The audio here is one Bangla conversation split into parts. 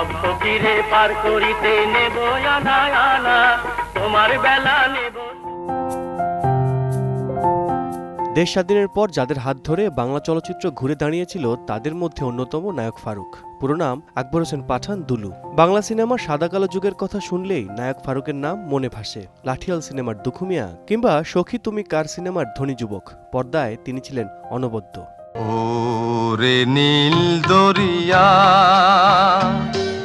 সব ফকিরে পার করিতে নেব আনা আনা তোমার বেলা নেব। দেশ স্বাধীনের পর যাদের হাত ধরে বাংলা চলচ্চিত্র ঘুরে দাঁড়িয়েছিল তাদের মধ্যে অন্যতম নায়ক ফারুক। পুরো নাম আকবর হোসেন পাঠান দুলু। বাংলা সিনেমার সাদা কালো যুগের কথা শুনলেই নায়ক ফারুকের নাম মনে ভাসে। লাঠিয়াল সিনেমার দুখুমিয়া কিংবা সখী তুমি কার সিনেমার ধনী যুবক? পর্দায় তিনি ছিলেন অনবদ্য। নীল দরিয়া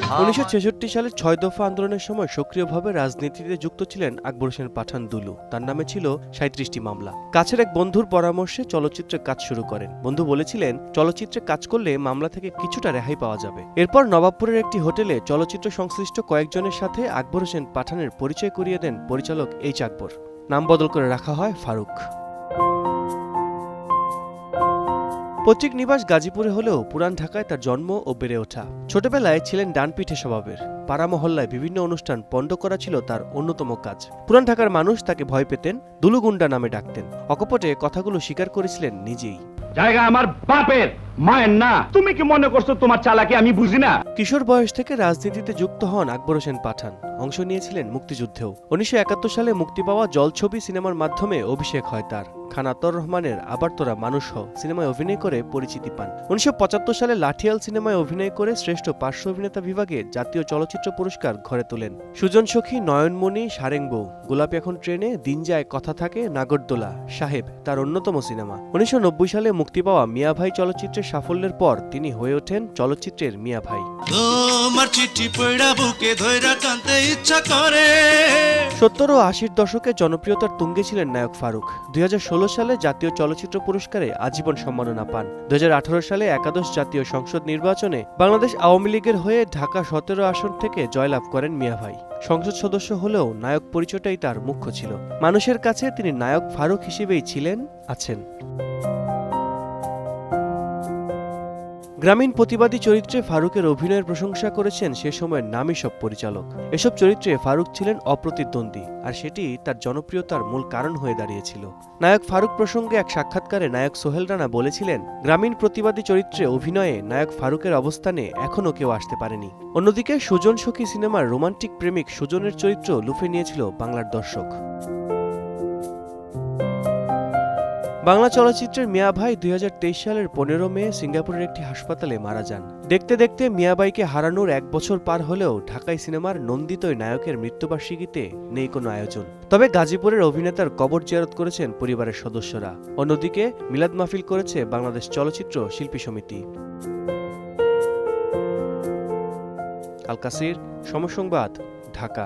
উনিশশো ছেষট্টি সালের ছয় দফা আন্দোলনের সময় সক্রিয়ভাবে রাজনীতিতে যুক্ত ছিলেন আকবর হোসেন পাঠান দুলু। তার নামে ছিল সাঁত্রিশটি মামলা। কাছের এক বন্ধুর পরামর্শে চলচ্চিত্রে কাজ শুরু করেন। বন্ধু বলেছিলেন, চলচ্চিত্রে কাজ করলে মামলা থেকে কিছুটা রেহাই পাওয়া যাবে। এরপর নবাবপুরের একটি হোটেলে চলচ্চিত্র সংশ্লিষ্ট কয়েকজনের সাথে আকবর হোসেন পাঠানের পরিচয় করিয়ে দেন পরিচালক এইচ আকবর। নাম বদল করে রাখা হয় ফারুক। পৈতৃক নিবাস গাজীপুরে হলেও পুরান ঢাকায় তার জন্ম ও বেড়ে ওঠা। ছোটবেলায় ছিলেন ডানপিঠে স্বভাবের। পাড়া মহল্লায় বিভিন্ন অনুষ্ঠান পণ্ড করা ছিল তার অন্যতম কাজ। পুরান ঢাকার মানুষ তাকে ভয় পেতেন দুলুগুন্ডা নামে ডাকতেন। অকপটে কথাগুলো স্বীকার করেছিলেন নিজেই। জায়গা আমার বাপের মায়ের না। তুমি কি মনে করছ তোমার চালাকি আমি বুঝি না? কিশোর বয়স থেকে রাজনীতিতে যুক্ত হন আকবর হোসেন পাঠান। অংশ নিয়েছিলেন মুক্তিযুদ্ধেও। উনিশশো একাত্তর সালে মুক্তি পাওয়া জলছবি সিনেমার মাধ্যমে অভিষেক হয় তার। খান আতর রহমানের আবার তোরা মানুষ হ সিনেমায় অভিনয় করে পরিচিতি পান। উনিশশো পঁচাত্তর সালে লাঠিয়াল সিনেমায় অভিনয় করে শ্রেষ্ঠ পার্শ্ব অভিনেতা বিভাগে জাতীয় চলচ্চিত্র পুরস্কার ঘরে তোলেন। সুজন সখী নয়নমণি সারেংবউ গোলাপি এখন ট্রেনে দিন যায় কথা থাকে নাগরদোলা। সাহেব তার অন্যতম সিনেমা। উনিশশো নব্বই সালে মুক্তি পাওয়া মিয়া ভাই চলচ্চিত্রের সাফল্যের পর তিনি হয়ে ওঠেন চলচ্চিত্রের মিয়া ভাই। সত্তর ও আশির দশকে জনপ্রিয়তার তুঙ্গে ছিলেন নায়ক ফারুক। দুই হাজার ষোলো সালে জাতীয় চলচ্চিত্র পুরস্কারে আজীবন সম্মাননা পান। দু হাজার আঠারো সালে একাদশ জাতীয় সংসদ নির্বাচনে বাংলাদেশ আওয়ামী লীগের হয়ে ঢাকা সতেরো আসন থেকে জয়লাভ করেন মিয়া ভাই। সংসদ সদস্য হলেও নায়ক পরিচয়টাই তার মুখ্য ছিল। মানুষের কাছে তিনি নায়ক ফারুক হিসেবেই ছিলেন, আছেন। গ্রামীণ প্রতিবাদী চরিত্রে ফারুকের অভিনয়ের প্রশংসা করেছেন সে সময়ের নামী সব পরিচালক। এসব চরিত্রে ফারুক ছিলেন অপ্রতিদ্বন্দ্বী, আর সেটি তার জনপ্রিয়তার মূল কারণ হয়ে দাঁড়িয়েছিল। নায়ক ফারুক প্রসঙ্গে এক সাক্ষাৎকারে নায়ক সোহেল রানা বলেছিলেন, গ্রামীণ প্রতিবাদী চরিত্রে অভিনয়ে নায়ক ফারুকের অবস্থানে এখনও কেউ আসতে পারেনি। অন্যদিকে সুজন সখী সিনেমার রোমান্টিক প্রেমিক সুজনের চরিত্র লুফে নিয়েছিল বাংলার দর্শক। বাংলা চলচ্চিত্রের মিয়াভাই দুই সালের পনেরো মে সিঙ্গাপুরের একটি হাসপাতালে মারা যান। দেখতে দেখতে মিয়াবাইকে হারানোর এক বছর পার হলেও ঢাকাই সিনেমার নন্দিত নায়কের মৃত্যুবার্ষিকীতে নেই কোনো আয়োজন। তবে গাজীপুরের অভিনেতার কবর জিয়ারত করেছেন পরিবারের সদস্যরা। অন্যদিকে মিলাদ মাহফিল করেছে বাংলাদেশ চলচ্চিত্র শিল্পী সমিতি। আল কাসির, সমসংবাদ, ঢাকা।